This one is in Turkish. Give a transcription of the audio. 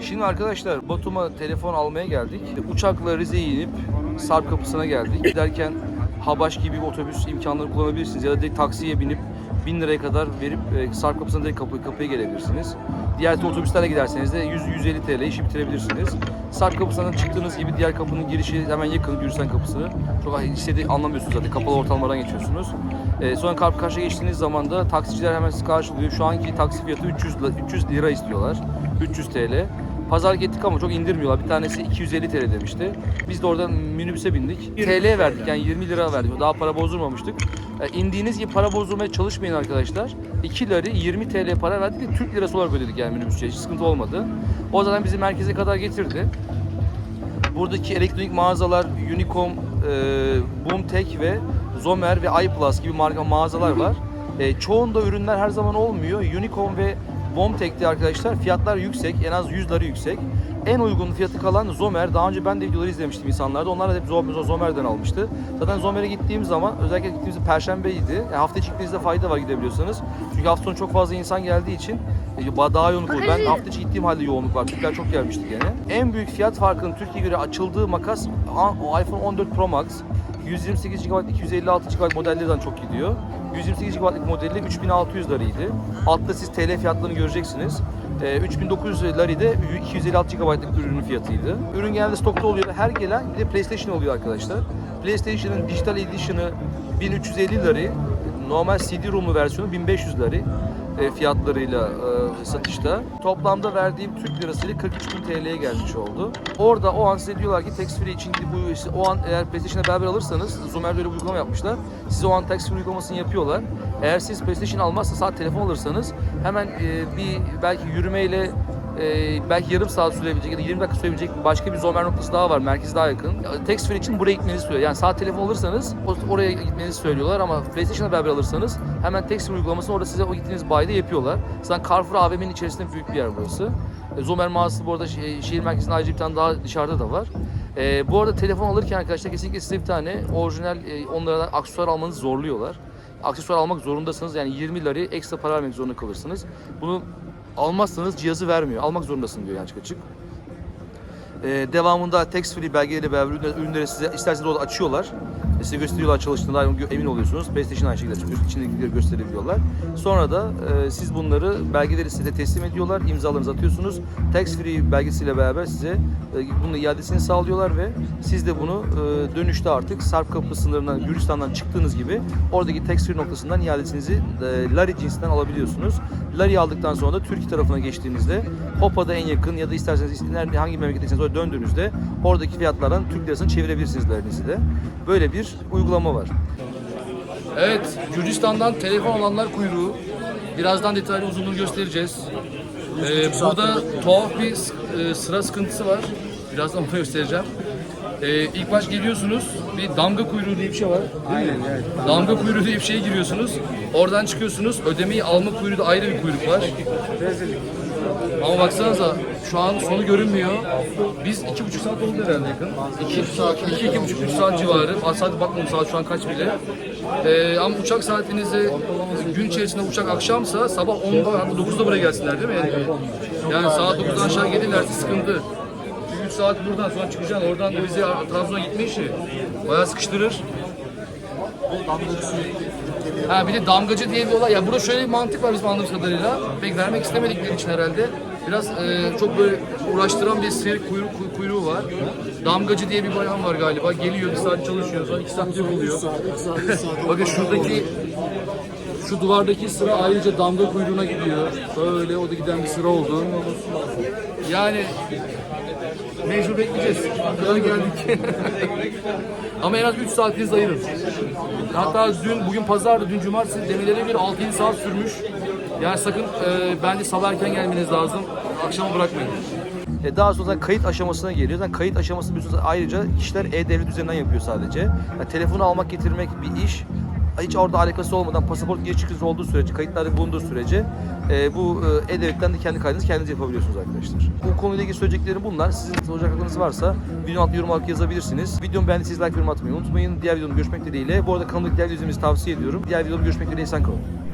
Şimdi arkadaşlar Batum'a telefon almaya geldik. Uçakla Rize'ye inip Sarp kapısına geldik. Giderken Habaş gibi bir otobüs imkanları kullanabilirsiniz ya da direkt taksiye binip 1000 liraya kadar verip e, Sarp kapısına direkt kapı, kapıya gelebilirsiniz. Diğer otobüslerle giderseniz de 100-150 TL işi bitirebilirsiniz. Sarp kapısından çıktığınız gibi diğer kapının girişi hemen yakın Gürsen kapısını. Çok istediği anlamıyorsunuz zaten kapalı ortamlardan geçiyorsunuz. E, sonra karşı karşıya geçtiğiniz zaman da taksiciler hemen sizi karşılıyor. Şu anki taksi fiyatı 300, lira- 300 lira istiyorlar. 300 TL. Pazarlık ettik ama çok indirmiyorlar. Bir tanesi 250 TL demişti. Biz de oradan minibüse bindik. TL verdik yani 20 lira verdik. Daha para bozdurmamıştık. E, indiğiniz gibi para bozdurmaya çalışmayın arkadaşlar. 2 lira 20 TL para verdik de Türk lirası olarak ödedik yani minibüsçe. Hiç sıkıntı olmadı. O zaten bizi merkeze kadar getirdi. Buradaki elektronik mağazalar Unicom, e, Boomtek ve Zomer ve iPlus gibi marka mağazalar var. E, çoğunda ürünler her zaman olmuyor. Unicom ve Boomtek'te arkadaşlar fiyatlar yüksek. En az 100 lira yüksek. En uygun fiyatı kalan Zomer. Daha önce ben de videoları izlemiştim insanlarda. Onlar da hep Zo- Zomer'den almıştı. Zaten Zomer'e gittiğim zaman özellikle gittiğimizde Perşembeydi. Yani hafta içi gittiğinizde fayda var gidebiliyorsanız. Çünkü hafta sonu çok fazla insan geldiği için e, daha yoğunluk olur. Ben hafta içi gittiğim halde yoğunluk var. Türkler çok gelmişti gene. En büyük fiyat farkının Türkiye'ye göre açıldığı makas a- iPhone 14 Pro Max. 128 GB, 256 GB modellerden çok gidiyor. 128 GB'lık modeli 3600 liraydı. Altta siz TL fiyatlarını göreceksiniz. Ee, 3900 liraydı 256 GB'lık ürünün fiyatıydı. Ürün genelde stokta oluyor. Her gelen bir de PlayStation oluyor arkadaşlar. PlayStation'ın Digital Edition'ı 1350 lirayı, normal CD-ROM'lu versiyonu 1500 lirayı e, fiyatlarıyla e, satışta. Toplamda verdiğim Türk lirasıyla 43.000 TL'ye gelmiş oldu. Orada o an size diyorlar ki tax free için bu işte o an eğer PlayStation'la beraber alırsanız Zomer'de öyle bir uygulama yapmışlar. Size o an tax free uygulamasını yapıyorlar. Eğer siz PlayStation almazsa saat telefon alırsanız hemen e, bir belki yürümeyle e, belki yarım saat sürebilecek ya da 20 dakika sürebilecek başka bir Zomer noktası daha var. Merkez daha yakın. Tax free için buraya gitmenizi söylüyor. Yani saat telefon alırsanız oraya gitmenizi söylüyorlar ama PlayStation'la beraber alırsanız hemen tax free uygulamasını orada size o gittiğiniz bayide yapıyorlar. Zaten Carrefour AVM'nin içerisinde büyük bir yer burası. E, Zomer mağazası bu arada şe- şehir merkezinde ayrıca bir tane daha dışarıda da var. E, bu arada telefon alırken arkadaşlar kesinlikle size bir tane orijinal e, onlardan aksesuar almanızı zorluyorlar. Aksesuar almak zorundasınız yani 20 lirayı ekstra para vermek zorunda kalırsınız. Bunu almazsanız cihazı vermiyor. Almak zorundasın diyor yani açık açık. Ee, devamında tax free belgeleriyle beraber ürünleri size isterseniz orada açıyorlar. Size gösteriyorlar çalıştığında emin oluyorsunuz. PlayStation aynı şekilde çünkü içindekileri gösterebiliyorlar. Sonra da e, siz bunları belgeleri size teslim ediyorlar. imzalarınızı atıyorsunuz. Tax free belgesiyle beraber size e, bunun iadesini sağlıyorlar ve siz de bunu e, dönüşte artık Sarp Kapı sınırından Gürcistan'dan çıktığınız gibi oradaki tax free noktasından iadesinizi e, Lari cinsinden alabiliyorsunuz. Lari aldıktan sonra da Türkiye tarafına geçtiğinizde Hopa'da en yakın ya da isterseniz hangi memleketteyseniz oraya döndüğünüzde oradaki fiyatlardan Türk lirasını çevirebilirsiniz Lari'nizi de. Böyle bir uygulama var. Evet, Gürcistan'dan telefon alanlar kuyruğu. Birazdan detaylı uzunluğunu göstereceğiz. Ee, burada tuhaf bir e, sıra sıkıntısı var. Birazdan onu göstereceğim. Ee, ilk baş geliyorsunuz, bir damga kuyruğu diye bir şey var. Değil mi? Damga kuyruğu diye bir şeye giriyorsunuz. Oradan çıkıyorsunuz, ödemeyi alma kuyruğu da ayrı bir kuyruk var. Ama baksanıza şu an sonu görünmüyor. Biz iki buçuk saat oldu herhalde yakın. İki, saat, iki, iki buçuk, üç saat civarı. Saat bakmadım saat şu an kaç bile. Ee, ama uçak saatinizi gün içerisinde uçak akşamsa sabah 10'da hatta 9'da buraya gelsinler değil mi? Yani, yani saat 9'dan aşağı gelirlerse sıkıntı. Çünkü 3 saat buradan sonra çıkacaksın. Oradan Rize, Trabzon'a gitme işi. Bayağı sıkıştırır. Ha bir de damgacı diye bir olay. Ya burada şöyle bir mantık var bizim anladığımız kadarıyla. Pek vermek istemedikleri için herhalde. Biraz e, çok böyle uğraştıran bir seri kuyruğu, kuy- kuyruğu var. Damgacı diye bir bayan var galiba. Geliyor bir saat çalışıyor sonra iki saat yok oluyor. Bakın şuradaki şu duvardaki sıra ayrıca damga kuyruğuna gidiyor. Böyle o da giden bir sıra oldu. Yani mecbur bekleyeceğiz. Kadar geldik. Ama en az 3 saatiniz ayırın. Hatta dün, bugün pazardı, dün cumartesi demeleri bir 6-7 saat sürmüş. Yani sakın e, bence sabah erken gelmeniz lazım. Akşama bırakmayın. E daha sonra kayıt aşamasına geliyor. Zaten kayıt aşaması biliyorsunuz ayrıca kişiler e-devlet üzerinden yapıyor sadece. Yani telefonu almak getirmek bir iş. Hiç orada alakası olmadan pasaport giriş çıkış olduğu sürece, kayıtlarda bulunduğu sürece e, bu e, e-devletten de kendi kaydınızı kendiniz yapabiliyorsunuz arkadaşlar. Bu konuyla ilgili söyleyeceklerim bunlar. Sizin soracaklarınız varsa videonun altına yorum olarak yazabilirsiniz. Videomu beğendiyseniz like yorum atmayı unutmayın. Diğer videoda görüşmek dileğiyle. Bu arada kanalımdaki diğer videolarımızı tavsiye ediyorum. Diğer videoda görüşmek dileğiyle. Esen kalın.